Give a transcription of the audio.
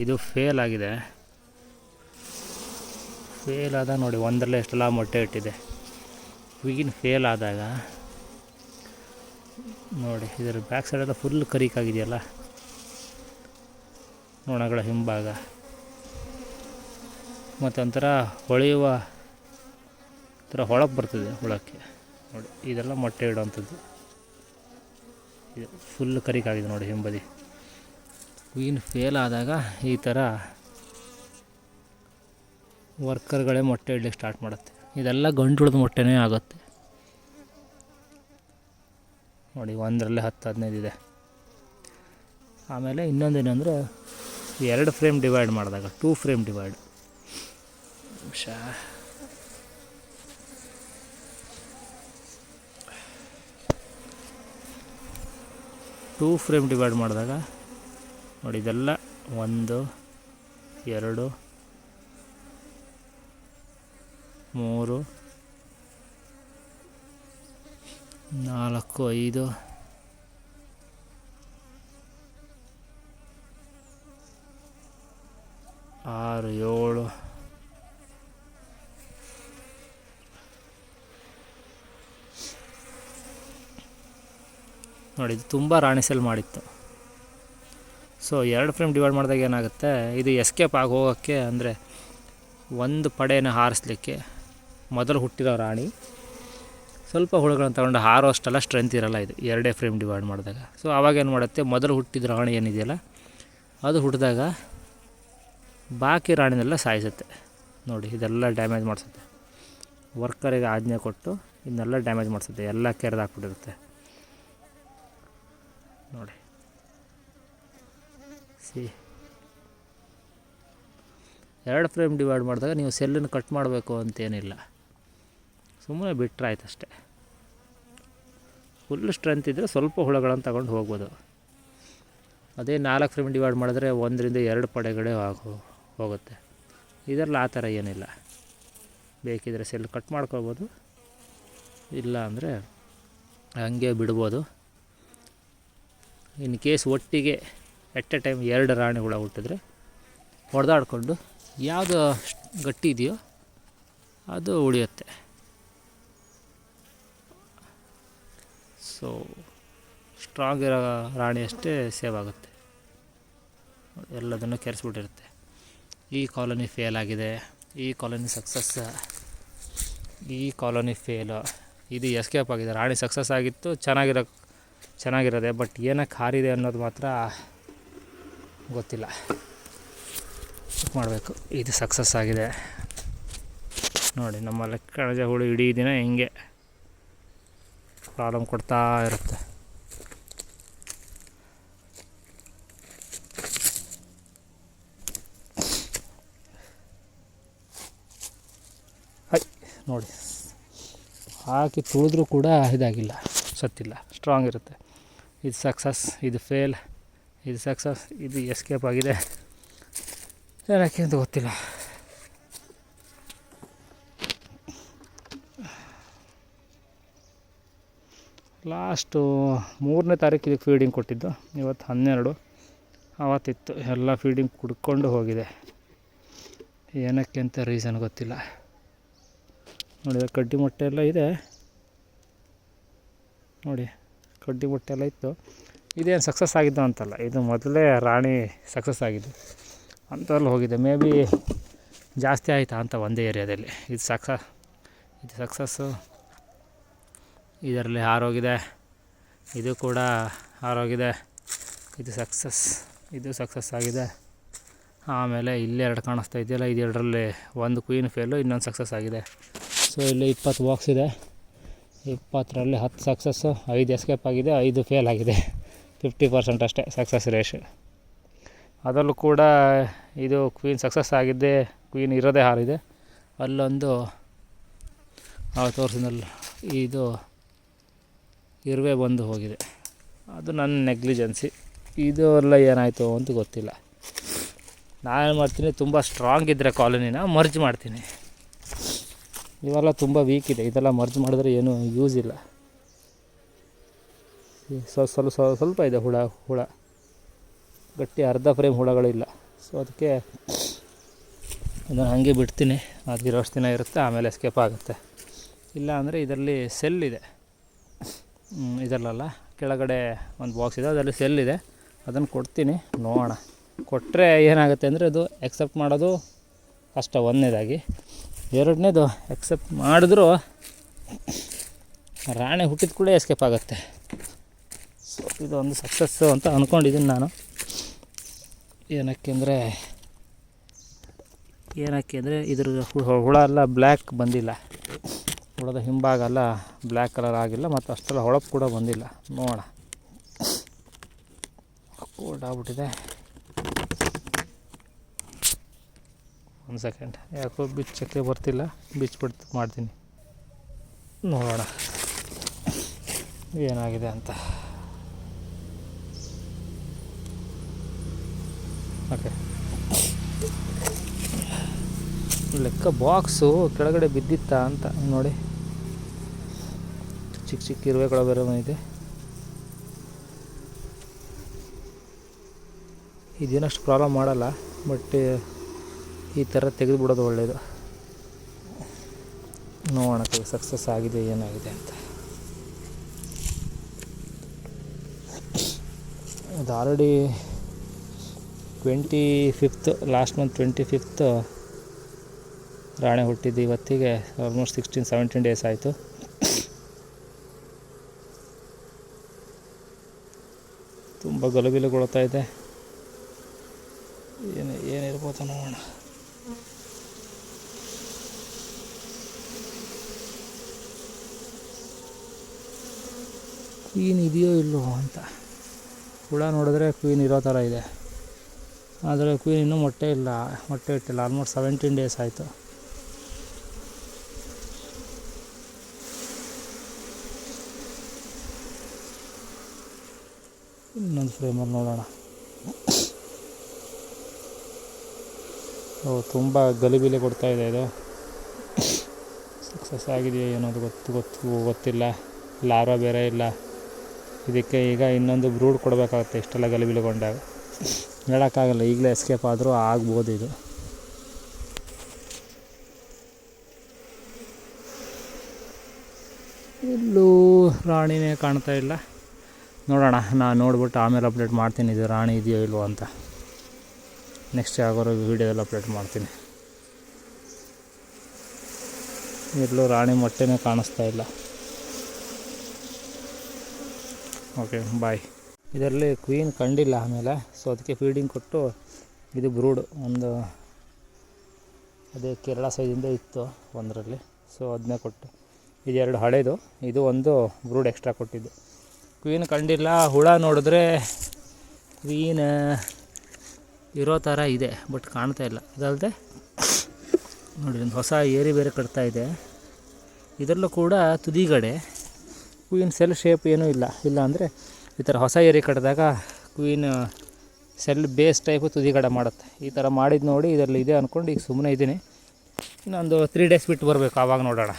ಇದು ಫೇಲ್ ಆಗಿದೆ. ಫೇಲ್ ಆದ ನೋಡಿ, ಒಂದರಲ್ಲೇ ಎಷ್ಟೆಲ್ಲ ಮೊಟ್ಟೆ ಇಟ್ಟಿದೆ. ಕ್ವೀನ್ ಫೇಲ್ ಆದಾಗ, ನೋಡಿ, ಇದರ ಬ್ಯಾಕ್ ಸೈಡೆಲ್ಲ ಫುಲ್ ಕರಿಕಾಗಿದೆಯಲ್ಲ ನೊಣಗಳ ಹಿಂಭಾಗ. ಮತ್ತು ಒಂಥರ ಹೊಳೆಯುವ ಥರ ಹೊಳಕ್ಕೆ ಬರ್ತದೆ ಹುಳಕ್ಕೆ. ನೋಡಿ, ಇದೆಲ್ಲ ಮೊಟ್ಟೆ ಇಡೋವಂಥದ್ದು. ಇದು ಫುಲ್ ಕರಿಕಾಗಿದೆ ನೋಡಿ ಹಿಂಬದಿ. ಕ್ವೀನ್ ಫೇಲ್ ಆದಾಗ ಈ ಥರ ವರ್ಕರ್ಗಳೇ ಮೊಟ್ಟೆ ಇಡ್ಲಿಕ್ಕೆ ಸ್ಟಾರ್ಟ್ ಮಾಡುತ್ತೆ. ಇದೆಲ್ಲ ಗಂಟುಳದ ಮೊಟ್ಟೆನೇ ಆಗುತ್ತೆ. ನೋಡಿ, ಒಂದರಲ್ಲೇ ಹತ್ತು, ಹದಿನೈದು ಇದೆ. ಆಮೇಲೆ ಇನ್ನೊಂದೇನೆಂದರೆ ಎರಡು ಫ್ರೇಮ್ ಡಿವೈಡ್ ಮಾಡಿದಾಗ ಟೂ ಫ್ರೇಮ್ ಡಿವೈಡ್ ನಿಮಿಷ ಟೂ ಫ್ರೇಮ್ ಡಿವೈಡ್ ಮಾಡಿದಾಗ ನೋಡಿ ಇದೆಲ್ಲ ಒಂದು ಎರಡು ಮೂರು ನಾಲ್ಕು ಐದು ಆರು ಏಳು ನೋಡಿ ಇದು ತುಂಬ ರಾಣಿಸಲ್ ಮಾಡಿತ್ತು. ಸೊ ಎರಡು ಫ್ರೇಮ್ ಡಿವೈಡ್ ಮಾಡಿದಾಗ ಏನಾಗುತ್ತೆ? ಇದು ಎಸ್ಕೇಪ್ ಆಗಿ ಹೋಗೋಕ್ಕೆ ಅಂದರೆ ಒಂದು ಪಡೆಯನ್ನು ಹಾರಿಸ್ಲಿಕ್ಕೆ ಮೊದಲು ಹುಟ್ಟಿರೋ ರಾಣಿ, ಸ್ವಲ್ಪ ಹುಳುಗಳನ್ನು ತಗೊಂಡು ಹಾರೋಷ್ಟೆಲ್ಲ ಸ್ಟ್ರೆಂತ್ ಇರಲ್ಲ ಇದು, ಎರಡೇ ಫ್ರೇಮ್ ಡಿವೈಡ್ ಮಾಡಿದಾಗ. ಸೊ ಆವಾಗ ಏನು ಮಾಡುತ್ತೆ? ಮೊದಲು ಹುಟ್ಟಿದ ರಾಣಿ ಏನಿದೆಯಲ್ಲ, ಅದು ಹುಟ್ಟಿದಾಗ ಬಾಕಿ ರಾಣಿನೆಲ್ಲ ಸಾಯಿಸುತ್ತೆ. ನೋಡಿ, ಇದೆಲ್ಲ ಡ್ಯಾಮೇಜ್ ಮಾಡಿಸುತ್ತೆ. ವರ್ಕರಿಗೆ ಆಜ್ಞೆ ಕೊಟ್ಟು ಇದನ್ನೆಲ್ಲ ಡ್ಯಾಮೇಜ್ ಮಾಡಿಸುತ್ತೆ. ಎಲ್ಲ ಕೆರೆದಾಕ್ಬಿಟ್ಟಿರುತ್ತೆ ನೋಡಿ. ಸಿ. ಎರಡು ಫ್ರೇಮ್ ಡಿವೈಡ್ ಮಾಡಿದಾಗ ನೀವು ಸೆಲ್ಲನ್ನು ಕಟ್ ಮಾಡಬೇಕು ಅಂತೇನಿಲ್ಲ. ಸುಮ್ಮನೆ ಬಿಟ್ಟರೆ ಆಯ್ತು ಅಷ್ಟೇ ಫುಲ್ ಸ್ಟ್ರೆಂತ್ ಇದ್ದರೆ ಸ್ವಲ್ಪ ಹುಳಗಳನ್ನು ತಗೊಂಡು ಹೋಗ್ಬೋದು. ಅದೇ ನಾಲ್ಕು ಫ್ರೇಮ್ ಡಿವೈಡ್ ಮಾಡಿದ್ರೆ ಒಂದರಿಂದ ಎರಡು ಪಡೆಗಳೇ ಆಗೋ, ಹೋಗುತ್ತೆ. ಇದರಲ್ಲಿ ಆ ಥರ ಏನಿಲ್ಲ. ಬೇಕಿದ್ರೆ ಸೆಲ್ ಕಟ್ ಮಾಡ್ಕೊಬೋದು ಇಲ್ಲ ಅಂದರೆ ಹಂಗೆ ಬಿಡ್ಬೋದು. ಇನ್ ಕೇಸ್ ಒಟ್ಟಿಗೆ ಎಟ್ ಎ ಟೈಮ್ ಎರಡು ರಾಣಿ ಹುಳ ಹುಟ್ಟಿದ್ರೆ ಹೊಡೆದಾಡಿಕೊಂಡು ಯಾವುದು ಗಟ್ಟಿ ಇದೆಯೋ ಅದು ಉಳಿಯುತ್ತೆ. ಸೊ ಸ್ಟ್ರಾಂಗ್ ಇರೋ ರಾಣಿ ಅಷ್ಟೇ ಸೇವ್ ಆಗುತ್ತೆ. ಎಲ್ಲದನ್ನು ಕೆರೆಸ್ಬಿಟ್ಟಿರುತ್ತೆ. ಈ ಕಾಲೋನಿ ಫೇಲ್ ಆಗಿದೆ. ಈ ಕಾಲೋನಿ ಸಕ್ಸಸ್ ಈ ಕಾಲೋನಿ ಫೇಲು ಇದು ಎಸ್ಕೇಪ್ ಆಗಿದೆ. ರಾಣಿ ಸಕ್ಸಸ್ ಆಗಿತ್ತು, ಚೆನ್ನಾಗಿರೋ, ಚೆನ್ನಾಗಿರೋದೆ ಬಟ್ ಏನಕ್ಕೆ ಹಾರಿದೆ ಅನ್ನೋದು ಮಾತ್ರ ಗೊತ್ತಿಲ್ಲ. ಚೆಕ್ ಮಾಡಬೇಕು. ಇದು ಸಕ್ಸಸ್ ಆಗಿದೆ. ನೋಡಿ ನಮ್ಮ ಲೆಕ್ಕಣಜ ಹುಳು ಇಡೀ ದಿನ ಹಿಂಗೆ ಪ್ರಾಬ್ಲಮ್ ಕೊಡ್ತಾ ಇರುತ್ತೆ. ಹೈ, ನೋಡಿ. ಹಾಕಿ ತುಳಿದ್ರೂ ಕೂಡ ಇದಾಗಿಲ್ಲ, ಸತ್ತಿಲ್ಲ. ಸ್ಟ್ರಾಂಗ್ ಇರುತ್ತೆ. ಇದು ಸಕ್ಸಸ್ ಇದು ಫೇಲ್ ಇದು ಸಕ್ಸಸ್ ಇದು ಎಸ್ಕೇಪ್ ಆಗಿದೆ. ಏನಕ್ಕೆ ಅಂತ ಗೊತ್ತಿಲ್ಲ. ಲಾಸ್ಟು ಮೂರನೇ ತಾರೀಕು ಇದಕ್ಕೆ ಫೀಡಿಂಗ್ ಕೊಟ್ಟಿದ್ದು. ಇವತ್ತು ಹನ್ನೆರಡು. ಆವತ್ತಿತ್ತು. ಎಲ್ಲ ಫೀಡಿಂಗ್ ಕುಡ್ಕೊಂಡು ಹೋಗಿದೆ. ಏನಕ್ಕೆ ಅಂತ ರೀಸನ್ ಗೊತ್ತಿಲ್ಲ. ನೋಡಿ ಕಡ್ಡಿ ಮೊಟ್ಟೆ ಎಲ್ಲ ಇದೆ. ನೋಡಿ, ಕಡ್ಡಿ ಮೊಟ್ಟೆ ಎಲ್ಲ ಇತ್ತು. ಇದೇನು ಸಕ್ಸಸ್ ಆಗಿದ್ದು ಅಂತಲ್ಲ, ಇದು ಮೊದಲೇ ರಾಣಿ ಸಕ್ಸಸ್ ಆಗಿದ್ದು. ಅಂಥವ್ರಲ್ಲಿ ಹೋಗಿದೆ. ಮೇ ಬಿ ಜಾಸ್ತಿ ಆಯಿತಾ ಅಂತ ಒಂದೇ ಏರಿಯಾದಲ್ಲಿ. ಇದು ಸಕ್ಸ ಇದು ಸಕ್ಸಸ್ಸು ಇದರಲ್ಲಿ ಹಾರೋಗಿದೆ. ಇದು ಕೂಡ ಹಾರೋಗಿದೆ. ಇದು ಸಕ್ಸಸ್ ಇದು ಸಕ್ಸಸ್ ಆಗಿದೆ. ಆಮೇಲೆ ಇಲ್ಲಿ ಎರಡು ಕಾಣಿಸ್ತಾ ಇದೆಯಲ್ಲ, ಇದು ಎರಡರಲ್ಲಿ ಒಂದು ಕ್ವೀನ್ ಫೇಲು ಇನ್ನೊಂದು ಸಕ್ಸಸ್ ಆಗಿದೆ. ಸೊ ಇಲ್ಲಿ ಇಪ್ಪತ್ತು ಬಾಕ್ಸ್ ಇದೆ. ಇಪ್ಪತ್ತರಲ್ಲಿ ಹತ್ತು ಸಕ್ಸಸ್ಸು ಐದು ಎಸ್ಕೇಪ್ ಆಗಿದೆ, ಐದು ಫೇಲ್ ಆಗಿದೆ. ಫಿಫ್ಟಿ ಪರ್ಸೆಂಟ್ ಅಷ್ಟೇ ಸಕ್ಸಸ್ ರೇಷ್ ಅದರಲ್ಲೂ ಕೂಡ ಇದು ಕ್ವೀನ್ ಸಕ್ಸಸ್ ಆಗಿದ್ದೆ ಕ್ವೀನ್ ಇರೋದೇ ಹಾರಿದೆ. ಅಲ್ಲೊಂದು ಆ ತೋರಿಸಿನಲ್ಲ ಇದು ಇರುವೆ ಬಂದು ಹೋಗಿದೆ. ಅದು ನನ್ನ ನೆಗ್ಲಿಜೆನ್ಸಿ ಇದು ಎಲ್ಲ ಏನಾಯಿತು ಅಂತ ಗೊತ್ತಿಲ್ಲ. ನಾನೇನು ಮಾಡ್ತೀನಿ, ತುಂಬ ಸ್ಟ್ರಾಂಗ್ ಇದ್ದರೆ ಕಾಲೋನಿನ ಮರ್ಜ್ ಮಾಡ್ತೀನಿ. ಇವೆಲ್ಲ ತುಂಬ ವೀಕ್ ಇದೆ. ಇದೆಲ್ಲ ಮರ್ಜ್ ಮಾಡಿದ್ರೆ ಏನೂ ಯೂಸ್ ಇಲ್ಲ. ಸ್ವಲ್ಪ ಸ್ವಲ್ಪ ಸ್ವಲ್ಪ ಇದೆ ಹುಳ ಹುಳ. ಗಟ್ಟಿ ಅರ್ಧ ಫ್ರೇಮ್ ಹುಳಗಳಿಲ್ಲ ಸೊ ಅದಕ್ಕೆ ಅದನ್ನು ಹಾಗೆ ಬಿಡ್ತೀನಿ. ಅದು ಇರೋಷ್ಟು ದಿನ ಇರುತ್ತೆ, ಆಮೇಲೆ ಎಸ್ಕೇಪ್ ಆಗುತ್ತೆ. ಇಲ್ಲ ಅಂದರೆ ಇದರಲ್ಲಿ ಸೆಲ್ ಇದೆ. ಇದರಲ್ಲ ಕೆಳಗಡೆ ಒಂದು ಬಾಕ್ಸ್ ಇದೆ, ಅದರಲ್ಲಿ ಸೆಲ್ ಇದೆ. ಅದನ್ನು ಕೊಡ್ತೀನಿ, ನೋಡೋಣ. ಕೊಟ್ಟರೆ ಏನಾಗುತ್ತೆ ಅಂದರೆ ಅದು ಎಕ್ಸೆಪ್ಟ್ ಮಾಡೋದು ಕಷ್ಟ ಒಂದನೇದಾಗಿ. ಎರಡನೇದು ಎಕ್ಸೆಪ್ಟ್ ಮಾಡಿದ್ರೂ ರಾಣಿ ಹುಟ್ಟಿದ ಕೂಡ ಎಸ್ಕೇಪ್ ಆಗುತ್ತೆ. ಸೊ ಇದೊಂದು ಸಕ್ಸಸ್ಸು ಅಂತ ಅಂದ್ಕೊಂಡಿದ್ದೀನಿ ನಾನು. ಏನಕ್ಕೆ ಅಂದರೆ ಏನಕ್ಕೆ ಅಂದರೆ ಇದ್ರ ಹುಳ ಎಲ್ಲ ಬ್ಲ್ಯಾಕ್ ಬಂದಿಲ್ಲ. ಹುಳದ ಹಿಂಭಾಗ ಎಲ್ಲ ಬ್ಲ್ಯಾಕ್ ಕಲರ್ ಆಗಿಲ್ಲ, ಮತ್ತು ಅಷ್ಟೆಲ್ಲ ಹೊಳಪು ಕೂಡ ಬಂದಿಲ್ಲ. ನೋಡೋಣ. ಕೋಲ್ಡ್ ಆಗ್ಬಿಟ್ಟಿದೆ. ಒಂದು ಸೆಕೆಂಡ್ ಯಾಕೋ ಬಿಚ್ಚಕ್ಕೆ ಬರ್ತಿಲ್ಲ. ಬಿಚ್ಚಿಬಿಡ್ತು ಮಾಡ್ತೀನಿ. ನೋಡೋಣ. ಏನಾಗಿದೆ ಅಂತ. ಓಕೆ. ಲೆಕ್ಕ ಬಾಕ್ಸು ಕೆಳಗಡೆ ಬಿದ್ದಿತ್ತಾ ಅಂತ ನೋಡಿ. ಚಿಕ್ಕ ಚಿಕ್ಕ ಇರುವೆಗಳು ಬೇರೆ ಇದೆ ಇದೇನಷ್ಟು ಪ್ರಾಬ್ಲಮ್ ಮಾಡಲ್ಲ, ಬಟ್ ಈ ಥರ ತೆಗೆದು ಬಿಡೋದು ಒಳ್ಳೆಯದು ನೋಡೋಣ ಸಕ್ಸಸ್ ಆಗಿದೆ, ಏನಾಗಿದೆ ಅಂತ. ಅದು already twenty fifth last month twenty fifth Rane ಹುಟ್ಟಿದ್ದು ಇವತ್ತಿಗೆ ಆಲ್ಮೋಸ್ಟ್ ಸಿಕ್ಸ್ಟೀನ್ ಸೆವೆಂಟೀನ್ ಡೇಸ್ ಆಯಿತು. ತುಂಬ ಗಲಭೆಲೆಗೊಳ್ತಾ ಇದೆ. ಏನು ಏನಿರ್ಬೋದು ನೋಡೋಣ. ಕ್ವೀನ್ ಇದೆಯೋ ಇಲ್ಲವೋ ಅಂತ. ಹುಳ ನೋಡಿದ್ರೆ ಕ್ವೀನ್ ಇರೋ ಥರ ಇದೆ. ಆದರೆ ಕ್ವೀನ್ ಇನ್ನೂ ಮೊಟ್ಟೆ ಇಲ್ಲ, ಮೊಟ್ಟೆ ಇಟ್ಟಿಲ್ಲ ಆಲ್ಮೋಸ್ಟ್ ಸೆವೆಂಟೀನ್ ಡೇಸ್ ಆಯಿತು. ಇನ್ನೊಂದು ಫ್ರೇಮಲ್ಲಿ ನೋಡೋಣ. ಓ, ತುಂಬ ಗಲಿಬಿಲಿ ಕೊಡ್ತಾ ಇದೆ ಇದು. ಸಕ್ಸಸ್ ಆಗಿದೆಯಾ ಏನೋದು ಗೊತ್ತು ಗೊತ್ತು, ಗೊತ್ತಿಲ್ಲ. ಲಾರ ಬೇರೆ ಇಲ್ಲ. ಇದಕ್ಕೆ ಈಗ ಇನ್ನೊಂದು ಬ್ರೂಡ್ ಕೊಡಬೇಕಾಗುತ್ತೆ, ಇಷ್ಟೆಲ್ಲ ಗಲಿಬಿಲಿಗೊಂಡಾಗ. ಹೇಳೋಕ್ಕಾಗಲ್ಲ, ಈಗಲೇ ಎಸ್ಕೇಪ್ ಆದರೂ ಆಗ್ಬೋದು ಇದು. ಎಲ್ಲೂ ರಾಣಿನೇ ಕಾಣ್ತಾ ಇಲ್ಲ. ನೋಡೋಣ, ನಾನು ನೋಡ್ಬಿಟ್ಟು ಆಮೇಲೆ ಅಪ್ಡೇಟ್ ಮಾಡ್ತೀನಿ, ಇದು ರಾಣಿ ಇದೆಯೋ ಇಲ್ವೋ ಅಂತ. ನೆಕ್ಸ್ಟ್ ಯಾವಾಗಾರು ವೀಡಿಯೋದಲ್ಲಿ ಅಪ್ಡೇಟ್ ಮಾಡ್ತೀನಿ. ಎಲ್ಲೂ ರಾಣಿ ಮೊಟ್ಟೆನೇ ಕಾಣಿಸ್ತಾ ಇಲ್ಲ. ಓಕೆ ಬಾಯ್ ಇದರಲ್ಲಿ ಕ್ವೀನ್ ಕಂಡಿಲ್ಲ ಆಮೇಲೆ ಸೊ ಅದಕ್ಕೆ ಫೀಡಿಂಗ್ ಕೊಟ್ಟು ಇದು ಬ್ರೂಡ್ ಒಂದು ಅದೇ ಕೇರಳ ಸೈಜಿಂದ ಇತ್ತು ಒಂದರಲ್ಲಿ. ಸೊ ಅದನ್ನೇ ಕೊಟ್ಟು ಇದೆರಡು ಹಳೇದು. ಇದು ಒಂದು ಬ್ರೂಡ್ ಎಕ್ಸ್ಟ್ರಾ ಕೊಟ್ಟಿದ್ದು. ಕ್ವೀನ್ ಕಂಡಿಲ್ಲ. ಹುಳ ನೋಡಿದ್ರೆ ಕ್ವೀನ್ ಇರೋ ಥರ ಇದೆ ಬಟ್ ಕಾಣ್ತಾ ಇಲ್ಲ. ಅದಲ್ಲದೆ ನೋಡಿ ಹೊಸ ಏರಿ ಬೇರೆ ಕಟ್ತಾ ಇದೆ. ಇದರಲ್ಲೂ ಕೂಡ ತುದಿಗಡೆ ಕ್ವೀನ್ ಸೆಲ್ ಶೇಪ್ ಏನೂ ಇಲ್ಲ. ಇಲ್ಲ ಅಂದರೆ ಈ ಥರ ಹೊಸ ಏರಿ ಕಟ್ಟಿದಾಗ ಕ್ವೀನ್ ಸೆಲ್ ಬೇಸ್ ಟೈಪು ತುದಿಗಡ ಮಾಡುತ್ತೆ. ಈ ಥರ ಮಾಡಿದ್ದು ನೋಡಿ ಇದರಲ್ಲಿ ಇದೆ ಅಂದ್ಕೊಂಡು ಈಗ ಸುಮ್ಮನೆ ಇದ್ದೀನಿ. ಇನ್ನೊಂದು ತ್ರೀ ಡೇಸ್ ಬಿಟ್ಟು ಬರಬೇಕು, ಆವಾಗ ನೋಡೋಣ.